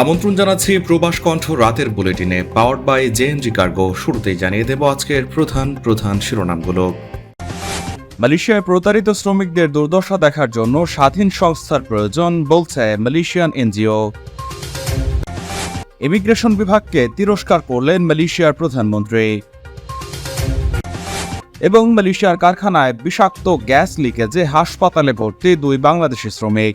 আমন্ত্রণ জানাচ্ছি প্রবাস কণ্ঠ রাতের বুলেটিনে পাওয়ার বাই জেএনজি কার্গো শুরুতেই জানিয়ে দেব আজকের প্রধান প্রধান শিরোনামগুলো। মালয়েশিয়ায় প্রতারিত শ্রমিকদের দুর্দশা দেখার জন্য স্বাধীন সংস্থার প্রয়োজন, বলছে মালয়েশিয়ান এনজিও। ইমিগ্রেশন বিভাগকে তিরস্কার করলেন মালয়েশিয়ার প্রধানমন্ত্রী। এবং মালয়েশিয়ার কারখানায় বিষাক্ত গ্যাস লিকেজে হাসপাতালে ভর্তি দুই বাংলাদেশি শ্রমিক।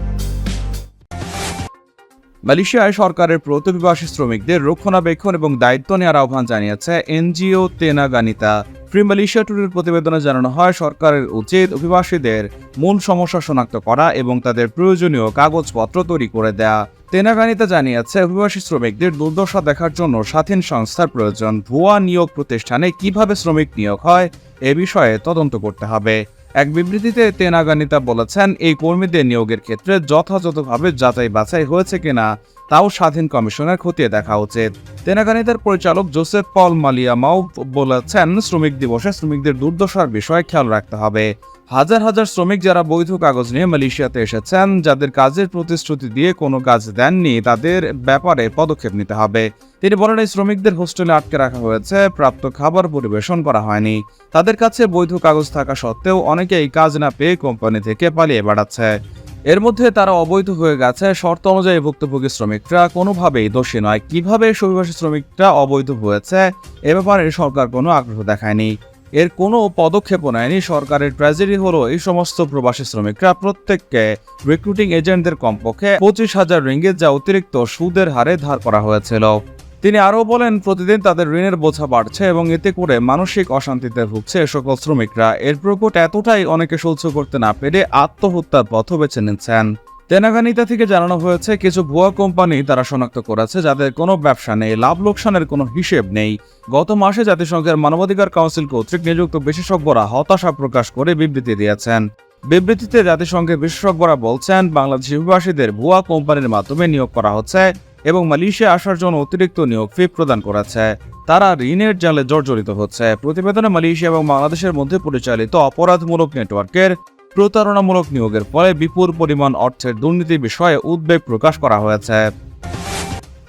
মালয়েশিয়ায় সরকারের প্রতিবাসী শ্রমিকদের রক্ষণাবেক্ষণ এবং দায়িত্ব নেওয়ার আহ্বান জানিয়েছে এনজিও তেনাগানিতা। ফ্রি মালয়েশিয়া টুরের প্রতিবেদনে জানানো হয়, সরকারের উচিত অভিবাসীদের মূল সমস্যা শনাক্ত করা এবং তাদের প্রয়োজনীয় কাগজপত্র তৈরি করে দেয়া। তেনাগানিতা জানিয়েছে, অভিবাসী শ্রমিকদের দুর্দশা দেখার জন্য স্বাধীন সংস্থার প্রয়োজন। ভুয়া নিয়োগ প্রতিষ্ঠানে কীভাবে শ্রমিক নিয়োগ হয়, এ বিষয়ে তদন্ত করতে হবে। এক বিবৃতিতে তেনাগানিতা বলেছেন এই কর্মীদের নিয়োগের ক্ষেত্রে যথাযথভাবে যাচাই বাছাই হয়েছে কিনা। তাও স্বাধীন কমিশনের খতিয়ে দেখা উচিত। তেনাগানিতার পরিচালক জোসেফ পল মালিয়ামাও বলেছেন, শ্রমিক দিবসে শ্রমিকদের দুর্দশার বিষয়ে খেয়াল রাখতে হবে। হাজার হাজার শ্রমিক যারা বৈধ কাগজ নিয়ে মালয়েশিয়াতে এসেছেন, যাদের কাজের প্রতিশ্রুতি দিয়ে কোনো কাজ দেননি, তাদের ব্যাপারে পদক্ষেপ নিতে হবে। তিনি বলেন, এই শ্রমিকদের হোস্টেলে আটকে রাখা হয়েছে, প্রাপ্ত খাবার পরিবেশন করা হয়নি। তাদের কাছে বৈধ কাগজ থাকা সত্ত্বেও অনেকেই কাজ না পেয়ে কোম্পানি থেকে পালিয়ে বেড়াচ্ছে। এর মধ্যে তারা অবৈধ হয়ে গেছে। শর্ত অনুযায়ী ভুক্তভোগী শ্রমিকরা কোনোভাবেই দোষী নয়। কীভাবে অভিবাসী শ্রমিকরা অবৈধ হয়েছে, এ ব্যাপারে সরকার কোনো আগ্রহ দেখায়নি। এর কোনো পদক্ষেপও নেয়নি। সরকারের ট্র্যাজেডি হলো, এই সমস্ত প্রবাসী শ্রমিকরা প্রত্যেককে রিক্রুটিং এজেন্টদের কমপক্ষে পঁচিশ হাজার রিঙ্গিত যা অতিরিক্ত সুদের হারে ধার করা হয়েছিল। তিনি আরও বলেন, প্রতিদিন তাদের ঋণের বোঝা বাড়ছে এবং এতে করে মানসিক অশান্তিতে ভুগছে এ সকল শ্রমিকরা। এর প্রকট এতটাই অনেকে সহ্য করতে না পেরে আত্মহত্যার পথ বেছে নিচ্ছেন। তেনাগানিতা থেকে জানানো হয়েছে, কিছু ভুয়া কোম্পানি তারা শনাক্ত করেছে যাদের কোনো ব্যবসা নেই, লাভ লোকসানের কোনো হিসেব নেই। গত মাসে জাতিসংঘের মানবাধিকার কাউন্সিল কর্তৃক নিযুক্ত বিশেষজ্ঞরা হতাশা প্রকাশ করে বিবৃতি দিয়েছেন। বিবৃতিতে জাতিসংঘের বিশেষজ্ঞরা বলছেন, বাংলাদেশি অভিবাসীদের ভুয়া কোম্পানির মাধ্যমে নিয়োগ করা হচ্ছে। এবং মালয়েশিয়া আসার জন্য অতিরিক্ত নিয়োগ ফি প্রদান করেছে। তারা ঋণের জালে জর্জরিত হচ্ছে। প্রতিবেদনে মালয়েশিয়া এবং বাংলাদেশের মধ্যে পরিচালিত অপরাধমূলক নেটওয়ার্কের প্রতারণামূলক নিয়োগের ফলে বিপুল পরিমাণ অর্থের দুর্নীতি বিষয়ে উদ্বেগ প্রকাশ করা হয়েছে।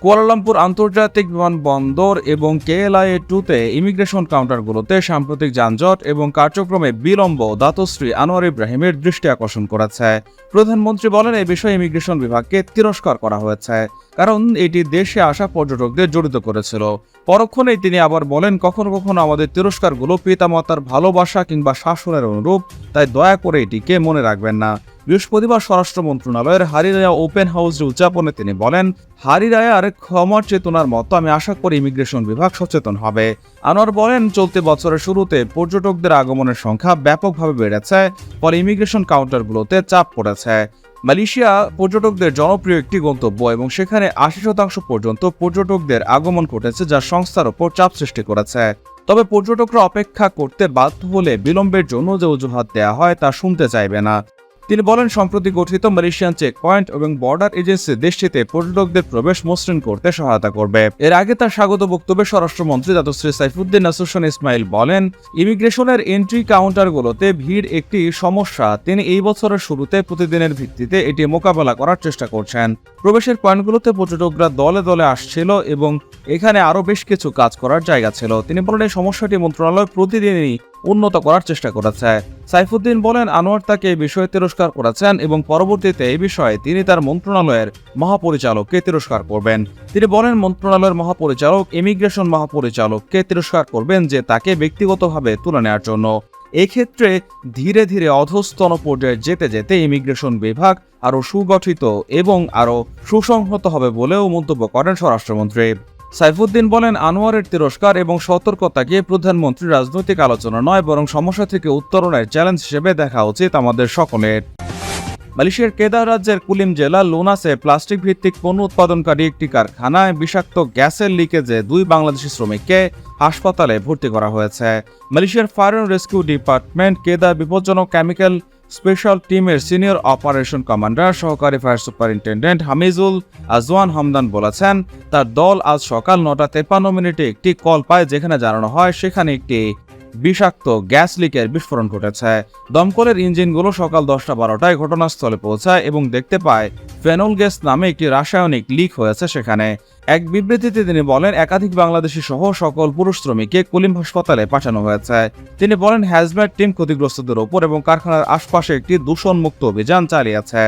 কুয়ালালামপুর আন্তর্জাতিক বিমানবন্দর এবং কেএলআইএ টুতে ইমিগ্রেশন কাউন্টারগুলোতে সাম্প্রতিক যানজট এবং কার্যক্রমে বিলম্ব দাতশ্রী আনোয়ার ইব্রাহিমের দৃষ্টি আকর্ষণ করেছে। প্রধানমন্ত্রী বলেন এই বিষয়ে ইমিগ্রেশন বিভাগকে তিরস্কার করা হয়েছে, কারণ এটি দেশে আসা পর্যটকদের জড়িত করেছিল। পরক্ষণেই তিনি আবার বলেন, কখনো কখনো আমাদের তিরস্কারগুলো পিতামাতার ভালোবাসা কিংবা শাসনের অনুরূপ, তাই দয়া করে এটিকে মনে রাখবেন না। বৃহস্পতিবার স্বরাষ্ট্র মন্ত্রণালয়ের হারিরায়া ওপেন হাউসে উদযাপনে তিনি বলেন, হারিরায়ার ক্ষমার চেতনার মতো আমি আশা করি ইমিগ্রেশন বিভাগ সচেতন হবে। আনোয়ার বলেন, চলতি বছরের শুরুতে পর্যটকদের আগমনের সংখ্যা ব্যাপকভাবে বেড়েছে, ফলে ইমিগ্রেশন কাউন্টারগুলোতে চাপ পড়েছে। মালয়েশিয়া পর্যটকদের জনপ্রিয় একটি গন্তব্য এবং সেখানে আশি শতাংশ পর্যন্ত পর্যটকদের আগমন ঘটেছে যা সংস্থার ওপর চাপ সৃষ্টি করেছে। তবে পর্যটকরা অপেক্ষা করতে বাধ্য হলে বিলম্বের জন্য যে অজুহাত দেওয়া হয় তা শুনতে চাইবে না। তিনি বলেন, সম্প্রতি গঠিত মালয়েশিয়ান চেক পয়েন্ট এবং বর্ডার এজেন্সি দেশটিতে পর্যটকদের প্রবেশ মসৃণ করতে সহায়তা করবে। এর আগে তার স্বাগত বক্তব্যে স্বরাষ্ট্রমন্ত্রী শ্রী সাইফুদ্দিন নাসুসান ইসমাইল বলেন ইমিগ্রেশনের এন্ট্রি কাউন্টারগুলোতে ভিড় একটি সমস্যা। তিনি এই বছরের শুরুতে প্রতিদিনের ভিত্তিতে এটি মোকাবেলা করার চেষ্টা করছেন। প্রবেশের পয়েন্টগুলোতে পর্যটকরা দলে দলে আসছিল এবং এখানে আরও বেশ কিছু কাজ করার জায়গা ছিল। তিনি বলেন, এই সমস্যাটি মন্ত্রণালয় প্রতিদিনই উন্নত করার চেষ্টা করেছে। সাইফুদ্দিন বলেন, আনোয়ার তাকে এই বিষয়ে তিরস্কার করেছেন এবং পরবর্তীতে এই বিষয়ে তিনি তার মন্ত্রণালয়ের মহাপরিচালককে তিরস্কার করবেন। তিনি বলেন, মন্ত্রণালয়ের মহাপরিচালক, ইমিগ্রেশন মহাপরিচালককে তিরস্কার করবেন যে তাকে ব্যক্তিগতভাবে তুলে নেওয়ার জন্য। এক্ষেত্রে ধীরে ধীরে অধস্তন পর্যায়ে যেতে যেতে ইমিগ্রেশন বিভাগ আরও সুগঠিত এবং আরও সুসংহত হবে বলেও মন্তব্য করেন স্বরাষ্ট্রমন্ত্রী। সাইফুদ্দিন বলেন, আনোয়ারের তিরস্কার এবং সতর্কতাকে প্রধানমন্ত্রী রাজনৈতিক আলোচনা নয়, বরং সমস্যা থেকে উত্তরণের চ্যালেঞ্জ হিসেবে দেখা উচিত আমাদের সকলের। মালয়েশিয়ার কেদার রাজ্যের কুলিম জেলা লোনাসে প্লাস্টিক ভিত্তিক পণ্য উৎপাদনকারী একটি কারখানায় বিষাক্ত গ্যাসের লিকেজে দুই বাংলাদেশি শ্রমিককে হাসপাতালে ভর্তি করা হয়েছে। মালয়েশিয়ার ফায়ার অ্যান্ড রেস্কিউ ডিপার্টমেন্ট কেদার বিপজ্জনক কেমিক্যাল স্পেশাল টিমের সিনিয়র অপারেশন কমান্ডার, সহকারী fire superintendent Hamizul Azwan Hamdan বলেছেন, তার দল আজ সকাল নটা তেপান্ন মিনিটে একটি কল পায় যেখানে জানানো হয় সেখানে একটি বিষাক্ত গ্যাস লিকের বিস্ফোরণ ঘটেছে। দমকলের ইঞ্জিনগুলো সকাল দশটা বারোটায় ঘটনাস্থলে পৌঁছায় এবং দেখতে পায় ফেনল গ্যাস নামে একটি রাসায়নিক লিক হয়েছে সেখানে। এক বিবৃতিতে তিনি বলেন, একাধিক বাংলাদেশি সহ সকল পুরুষ শ্রমিককে কুলিম হাসপাতালে পাঠানো হয়েছে। তিনি বলেন, হ্যাজম্যাট টিম ক্ষতিগ্রস্তদের ওপর এবং কারখানার আশপাশে একটি দূষণমুক্ত অভিযান চালিয়েছে।